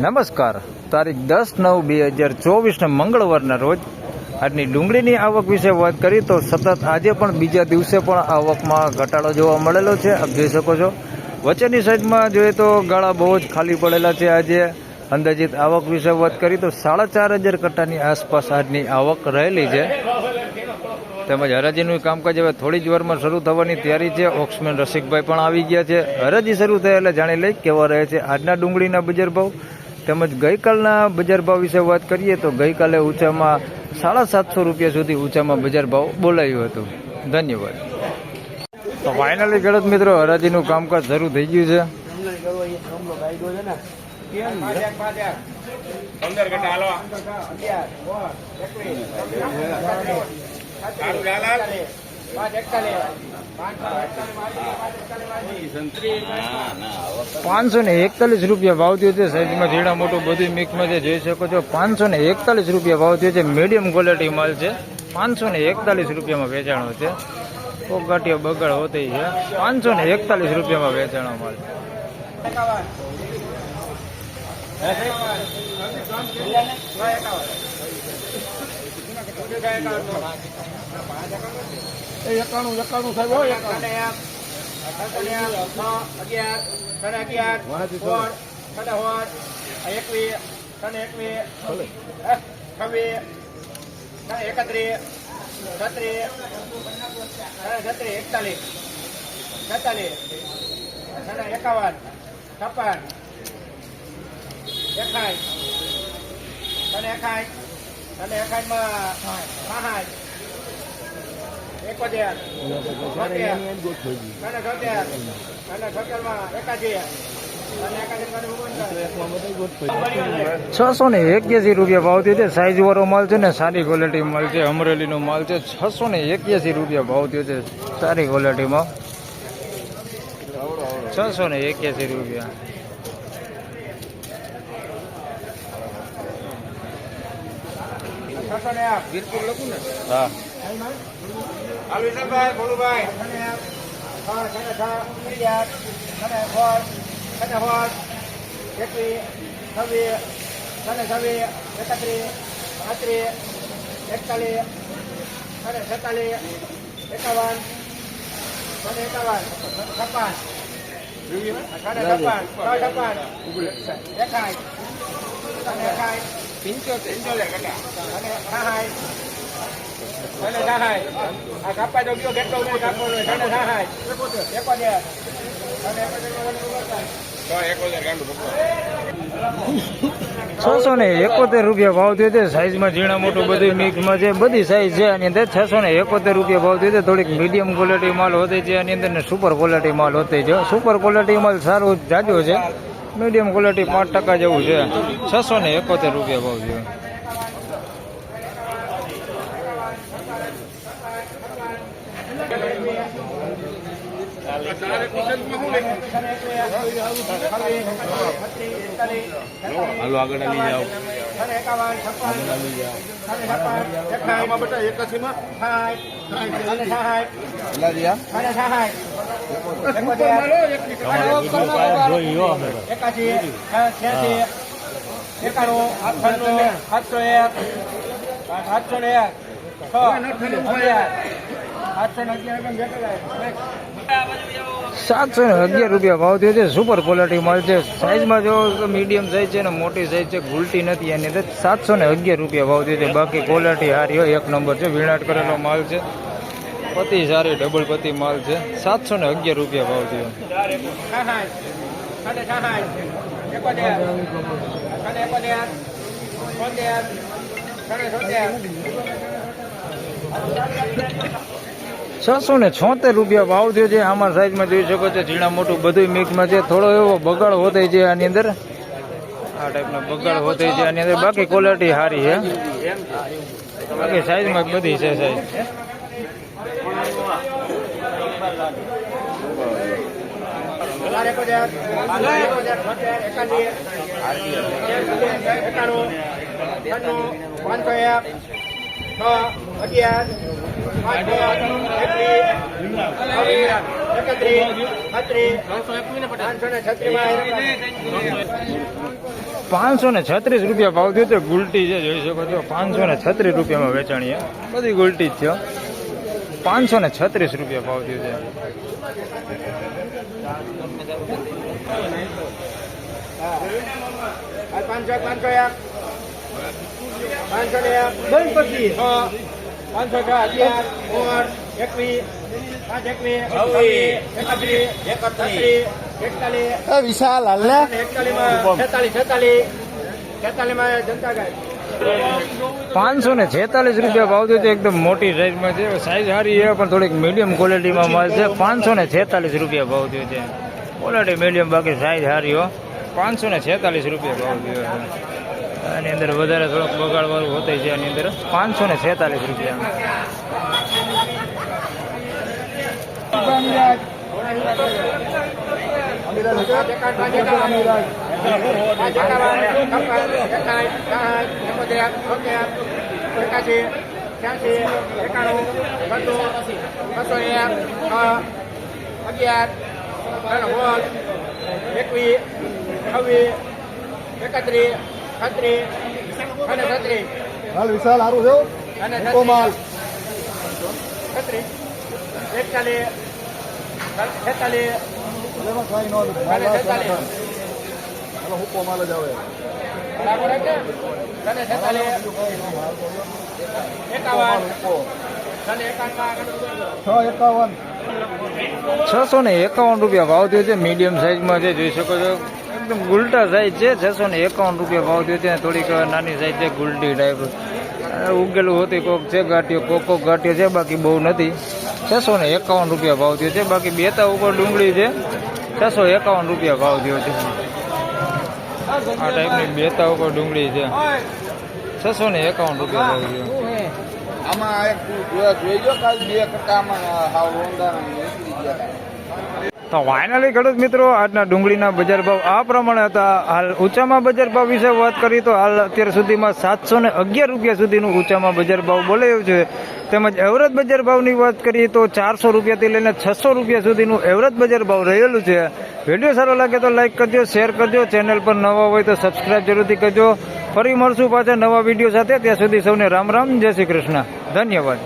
નમસ્કાર. તારીખ દસ નવ બે હજાર ચોવીસના મંગળવારના રોજ આજની ડુંગળીની આવક વિશે વાત કરી તો સતત આજે પણ બીજા દિવસે પણ આવકમાં ઘટાડો જોવા મળેલો છે. આપ જોઈ શકો છો. વચ્ચેની સાઈડમાં જોઈએ તો ગાળા બહુ જ ખાલી પડેલા છે આજે. અંદાજિત આવક વિશે વાત કરી તો સાડા ચાર હજાર કટ્ટાની આસપાસ આજની આવક રહેલી છે. તેમજ હરાજીનું કામકાજ હવે થોડી જ વારમાં શરૂ થવાની તૈયારી છે. ઓક્સમેન રસિકભાઈ પણ આવી ગયા છે. હરાજી શરૂ થયા એટલે જાણી લઈ કેવા રહે છે આજના ડુંગળીના બજાર ભાવ. તેમજ ગઈકાલના બજાર ભાવ વિશે વાત કરીએ તો ગઈકાલે ઊંચામાં સાડા સાતસો રૂપિયા સુધી ઊંચામાં બજાર ભાવ બોલાયું હતું. ધન્યવાદ. તો ફાઇનલી ખેડૂત મિત્રો, હરાજીનું કામકાજ શરૂ થઈ ગયું છે. પંદર પાંચસો ને એકતાલીસ રૂપિયા ભાવ થયો છે. સાઈઝમાં જીડા મોટું બધું મિક્સમાં જે જોઈ શકો છો, પાંચસો ને એકતાલીસ રૂપિયા ભાવ થયો છે. મીડિયમ ક્વોલિટી માલ છે. પાંચસો ને એકતાલીસ રૂપિયામાં વેચાણો છે. પોગાટીઓ બગડ હોતી છે. પાંચસો ને એકતાલીસ રૂપિયામાં વેચાણો માલ. એકાણું એકાણું સાહેબ હો એકાણું. અગિયાર સાડા અગિયાર સોળ સાડા એકવીસ સાડા એકવીસ છવ્વીસ સાડા એકત્રીસ છત્રીસ સાડા એકતાલીસ છેતાલીસ એકાવન છપ્પન એકાઈ સાડા એકાઈ સાડા એકાઈમાં સાઠ એકોતેર. છસો ને એક્યાસી રૂપિયા ભાવ થયો છે. સાઈઝ વાળો માલ છે ને સારી ક્વોલિટી માલ છે. અમરેલીનો માલ છે. છસો ને એક્યાસી રૂપિયા ભાવ થયો છે. સારી ક્વોલિટીમાં છસો ને એક્યાસી રૂપિયા. વીરપુર લખું ને હા. હાલ વિશાલભાઈ ભોલુભાઈ હા સાડા છ અગિયાર સાડા સોળ સાડા સોળ એકવીસ છવ્વીસ સાડા છવ્વીસ એકત્રીસ પાંત્રીસ એકતાલીસ સાડા છેતાલીસ એકાવન સાડા એકાવન છપ્પન સાડા છપ્પન છ છપ્પન એકાઈ સાડા એકાઈ પંચોતેર પંચોતેર કાકા અને સહાય અને સહાય આ કેટલો ઉમેર નો સહાય એકોતેર છસો ને રૂપિયા ભાવ થયો છે. સાઈઝમાં ઝીણા મોટું બધું મિક્સમાં છે. બધી સાઈઝ છે. આની અંદર છસો ને એકોતેર રૂપિયા ભાવ થયો છે. થોડીક મીડિયમ ક્વોલિટી માલ હોતી છે. આની અંદર સુપર ક્વોલિટી માલ હોતી છે. સુપર ક્વોલિટી માલ સારું જાજો છે. મીડિયમ ક્વોલિટી પાંચ ટકા જેવું છે. છસો ને એકોતેર રૂપિયા ભાવ થયો. હાલો, આગળ આવી જાઓ. એકાવન છપ્પન છપ્પન બેટા એકાસી માં સાતસો એક સાતસો ને એક છ સાતસો ને અગિયાર સાતસો ને અગિયાર રૂપિયા ભાવ થયો છે. સુપર ક્વોલિટી માલ છે. સાઇઝમાં જો મીડિયમ સાઇઝ છે ને મોટી સાઇઝ છે ગુલટી નથી એની અંદર. સાતસો ને અગિયાર રૂપિયા ભાવ થયો છે. બાકી ક્વોલિટી સારી હોય, એક નંબર છે. વીણાટ કરેલો માલ છે. પતિ સારી ડબલ પતિ માલ છે. સાતસો ને અગિયાર રૂપિયા ભાવ થયો. છસો ને છોતેર રૂપિયા ભાવ થયો છે. આમાં સાઈઝમાં જોઈ શકો છો, ઝીણા મોટું બધું મિક્સમાં છે. થોડો એવો બગાડ હોતે છે આની અંદર. આ ટાઈપનો બગાડ હોતે છે આની અંદર. બાકી ક્વોલિટી સારી છે. બાકી સાઈઝમાં બધી છે સાઈઝ અગિયાર પાંચસો ને છત્રીસ રૂપિયા ભાવ થયો છે. ગુલટી છે, જોઈ શકો છો. પાંચસો ને છત્રીસ રૂપિયામાં વેચાણી બધી ગુલટી જ છે. પાંચસો ને છત્રીસ રૂપિયા ભાવ થયો છે. પાંચસો પાંચસો એક પાંચસો ને એક પાંચસો છ અગિયાર ઓર એકવીસ પાંચ એકવીસ એકત્રીસ એકત્રીસ. એકતાલીસ. વિશાલ એકતાલીસમાં છેતાલીસ છેતાલીસ. છેતાલીસમાં જનતા ગાય. પાંચસો ને છેતાલીસ રૂપિયા ભાવ થયો એકદમ મોટી સાઈઝમાં છે. સાઈઝ સારી એ પણ થોડીક મીડિયમ ક્વોલિટીમાં મળે છે. પાંચસો ને છેતાલીસ રૂપિયા ભાવ થયો છે. ક્વોલિટી મીડિયમ બાકી સાઈઝ સારી હો. પાંચસો ને છેતાલીસ રૂપિયા ભાવ થયો છે. આની અંદર વધારે થોડોક બગાડવાળું હોતું છે આની અંદર. પાંચસો ને છેતાલીસ રૂપિયા. છ્યાસી એકાણું બસો બસો એક અગિયાર ત્રણ સોળ એકવીસ, છવ્વીસ, એકત્રીસ છત્રીસ અને છત્રીસ હાલ વિશાલ સારું છે અને મૂકો માલ. છત્રીસ એકતાલીસ. છેતાલીસ. અને છેતાલીસ. માલ જ આવે. અને છેતાલીસ. એકાવન. છ એકાવન. છસો ને એકાવન રૂપિયા ભાવ થયો છે. મીડિયમ સાઈઝમાં જે જોઈ શકો છો. એકદમ ગુલટા સાઈઝ છે. છસો ને, એકાવન રૂપિયા ભાવ થયો છે થોડીક નાની સાઈઝ છે, ગુલટી ટાઈપ ઉગેલું હોતી કોક છે ગાંઠિયો, કોક કોક ગાંઠિયો છે, બાકી બહુ નથી. છસો ને, એકાવન રૂપિયા ભાવ થયો છે. બાકી બેતા ઉપર ડુંગળી છે. છસો એકાવન રૂપિયા ભાવ થયો છે. આ ટાઈપની બેતા ઉપર ડુંગળી છે. છસો ને, એકાવન રૂપિયા ભાવ થયો. આમાં જોયા જોઈજો, કાલ બે કટામાં તો ફાઇનલી ખેડૂત મિત્રો, આજના ડુંગળીના બજાર ભાવ આ પ્રમાણે હતા. હાલ ઊંચામાં બજાર ભાવ વિશે વાત કરીએ તો હાલ અત્યાર સુધીમાં સાતસો ને અગિયાર રૂપિયા સુધીનું ઊંચામાં બજાર ભાવ બોલાયો છે. તેમજ એવરેજ બજાર ભાવની વાત કરીએ તો ચારસો રૂપિયાથી લઈને છસો રૂપિયા સુધીનું એવરેજ બજાર ભાવ રહેલું છે. વીડિયો સારો લાગે તો લાઇક કરજો, શેર કરજો. ચેનલ પર નવા હોય તો સબસ્ક્રાઇબ જરૂરથી કરજો. ફરી મળશું પાછા નવા વીડિયો સાથે. ત્યાં સુધી સૌને રામ રામ. જય શ્રી કૃષ્ણ. ધન્યવાદ.